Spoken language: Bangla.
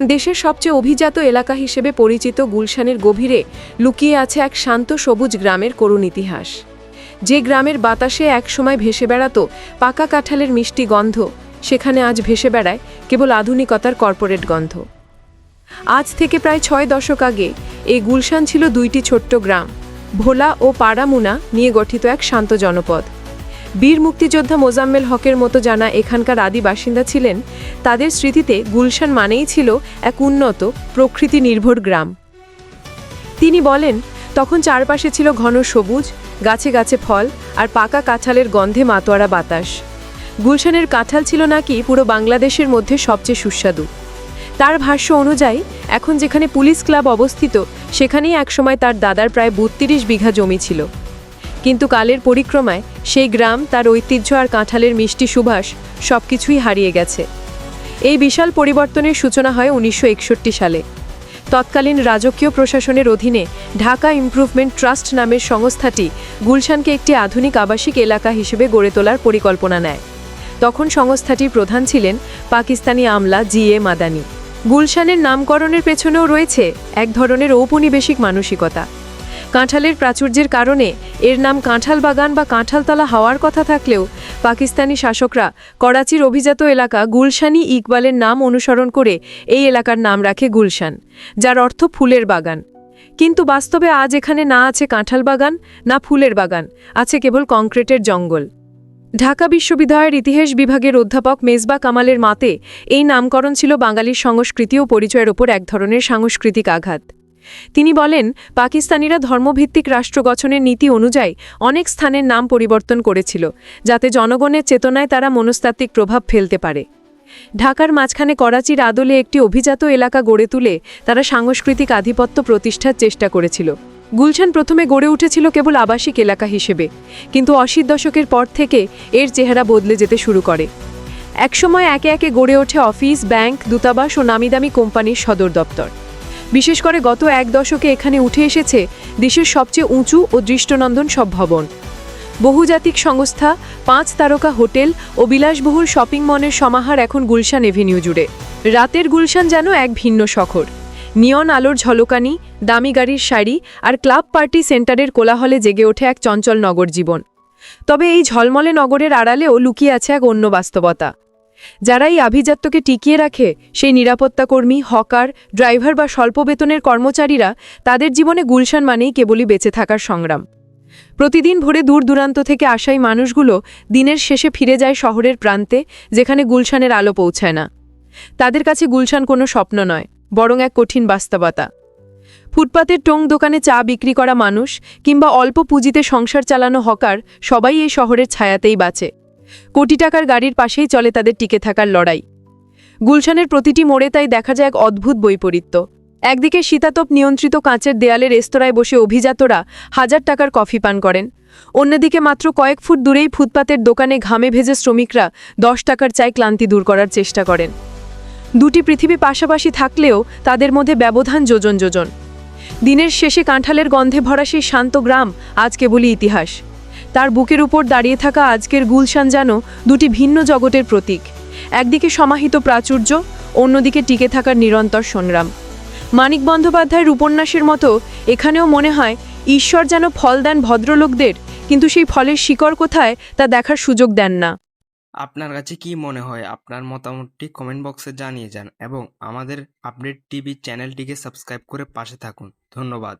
দেশের সবচেয়ে অভিজাত এলাকা হিসেবে পরিচিত গুলশানের গভীরে লুকিয়ে আছে এক শান্ত সবুজ গ্রামের করুণ ইতিহাস। যে গ্রামের বাতাসে একসময় ভেসে বেড়াতো পাকা কাঁঠালের মিষ্টি গন্ধ, সেখানে আজ ভেসে বেড়ায় কেবল আধুনিকতার কর্পোরেট গন্ধ। আজ থেকে প্রায় ছয় দশক আগে এই গুলশান ছিল দুইটি ছোট্ট গ্রাম, ভোলা ও পাড়ামুনা নিয়ে গঠিত এক শান্ত জনপদ। বীর মুক্তিযোদ্ধা মোজাম্মেল হকের মতো জানা এখানকার আদি বাসিন্দা ছিলেন, তাদের স্মৃতিতে গুলশান মানেই ছিল এক উন্নত প্রকৃতি নির্ভর গ্রাম। তিনি বলেন, তখন চারপাশে ছিল ঘন সবুজ, গাছে গাছে ফল আর পাকা কাঁঠালের গন্ধে মাতোয়ারা বাতাস। গুলশানের কাঁঠাল ছিল নাকি পুরো বাংলাদেশের মধ্যে সবচেয়ে সুস্বাদু। তার ভাষ্য অনুযায়ী, এখন যেখানে পুলিশ ক্লাব অবস্থিত, সেখানেই একসময় তার দাদার প্রায় বত্রিশ বিঘা জমি ছিল। কিন্তু কালের পরিক্রমায় সেই গ্রাম, তার ঐতিহ্য আর কাঁঠালের মিষ্টি সুবাস সবকিছুই হারিয়ে গেছে। এই বিশাল পরিবর্তনের সূচনা হয় উনিশশো একষট্টি সালে। তৎকালীন রাজকীয় প্রশাসনের অধীনে ঢাকা ইমপ্রুভমেন্ট ট্রাস্ট নামের সংস্থাটি গুলশানকে একটি আধুনিক আবাসিক এলাকা হিসেবে গড়ে তোলার পরিকল্পনা নেয়। তখন সংস্থাটির প্রধান ছিলেন পাকিস্তানি আমলা জি এ মাদানি। গুলশানের নামকরণের পেছনেও রয়েছে এক ধরনের ঔপনিবেশিক মানসিকতা। কাঁঠালের প্রাচুর্যের কারণে এর নাম কাঁঠাল বাগান বা কাঁঠালতলা হওয়ার কথা থাকলেও পাকিস্তানি শাসকরা করাচির অভিজাত এলাকা গুলশানি ইকবালের নাম অনুসরণ করে এই এলাকার নাম রাখে গুলশান, যার অর্থ ফুলের বাগান। কিন্তু বাস্তবে আজ এখানে না আছে কাঁঠাল বাগান, না ফুলের বাগান, আছে কেবল কংক্রিটের জঙ্গল। ঢাকা বিশ্ববিদ্যালয়ের ইতিহাস বিভাগের অধ্যাপক মেজবা কামালের মাতে এই নামকরণ ছিল বাঙালির সংস্কৃতি ও পরিচয়ের ওপর এক ধরনের সাংস্কৃতিক আঘাত। তিনি বলেন, পাকিস্তানিরা ধর্মভিত্তিক রাষ্ট্র গঠনের নীতি অনুযায়ী অনেক স্থানের নাম পরিবর্তন করেছিল, যাতে জনগণের চেতনায় তারা মনস্তাত্ত্বিক প্রভাব ফেলতে পারে। ঢাকার মাঝখানে করাচির আদলে একটি অভিজাত এলাকা গড়ে তুলে তারা সাংস্কৃতিক আধিপত্য প্রতিষ্ঠার চেষ্টা করেছিল। গুলশান প্রথমে গড়ে উঠেছিল কেবল আবাসিক এলাকা হিসেবে, কিন্তু অশীর দশকের পর থেকে এর চেহারা বদলে যেতে শুরু করে। একসময় একে একে গড়ে ওঠে অফিস, ব্যাংক, দূতাবাস ও নামিদামি কোম্পানির সদর দপ্তর। বিশেষ করে গত এক দশকে এখানে উঠে এসেছে দেশের সবচেয়ে উঁচু ও দৃষ্টনন্দন সব ভবন। বহুজাতিক সংস্থা, পাঁচ তারকা হোটেল ও বিলাসবহুল শপিং মলের সমাহার এখন গুলশান এভিনিউ জুড়ে। রাতের গুলশান যেন এক ভিন্ন শখর নিয়ন আলোর ঝলকানি, দামি গাড়ির শাড়ি আর ক্লাব পার্টি সেন্টারের কোলাহলে জেগে ওঠে এক চঞ্চল নগর জীবন তবে এই ঝলমলে নগরের আড়ালেও লুকিয়ে আছে এক অন্য বাস্তবতা। যারা এই আভিজাত্যকে টিকিয়ে রাখে, সেই নিরাপত্তাকর্মী, হকার, ড্রাইভার বা স্বল্প বেতনের কর্মচারীরা তাদের জীবনে গুলশান মানেই কেবলই বেঁচে থাকার সংগ্রাম। প্রতিদিন ভোরে দূর দূরান্ত থেকে আসাই মানুষগুলো দিনের শেষে ফিরে যায় শহরের প্রান্তে, যেখানে গুলশানের আলো পৌঁছায় না। তাদের কাছে গুলশান কোনো স্বপ্ন নয়, বরং এক কঠিন বাস্তবতা। ফুটপাতের টং দোকানে চা বিক্রি করা মানুষ কিংবা অল্প পুঁজিতে সংসার চালানো হকার সবাই এই শহরের ছায়াতেই বাঁচে। কোটি টাকার গাড়ির পাশেই চলে তাদের টিকে থাকার লড়াই। গুলশানের প্রতিটি মোড়ে তাই দেখা যায় এক অদ্ভুত বৈপরীত্য। একদিকে শীতাতপ নিয়ন্ত্রিত কাঁচের দেয়ালে রেস্তোরাঁয় বসে অভিজাতরা হাজার টাকার কফি পান করেন। অন্যদিকে মাত্র কয়েক ফুট দূরেই ফুটপাতের দোকানে ঘামে ভেজে শ্রমিকরা দশ টাকার চায় ক্লান্তি দূর করার চেষ্টা করেন। দুটি পৃথিবী পাশাপাশি থাকলেও তাদের মধ্যে ব্যবধান যোজন যোজন। দিনের শেষে কাঁঠালের গন্ধে ভরা সেই শান্ত গ্রাম আজ কেবলই ইতিহাস। তার বুকের উপর দাঁড়িয়ে থাকা আজকের গুলশান যেন দুটি ভিন্ন জগতের প্রতীক। একদিকে সমাহিত প্রাচুর্য, অন্যদিকে টিকে থাকার নিরন্তর সংগ্রাম। মানিক বন্দ্যোপাধ্যায়ের উপন্যাসের মতো এখানেও মনে হয় ঈশ্বর যেন ফল দেন ভদ্রলোকদের, কিন্তু সেই ফলের শিকড় কোথায় তা দেখার সুযোগ দেন না। আপনার কাছে কি মনে হয়? আপনার মতামতটি কমেন্ট বক্সে জানিয়ে যান এবং আমাদের আপডেট টিভি চ্যানেলটিকে সাবস্ক্রাইব করে পাশে থাকুন। ধন্যবাদ।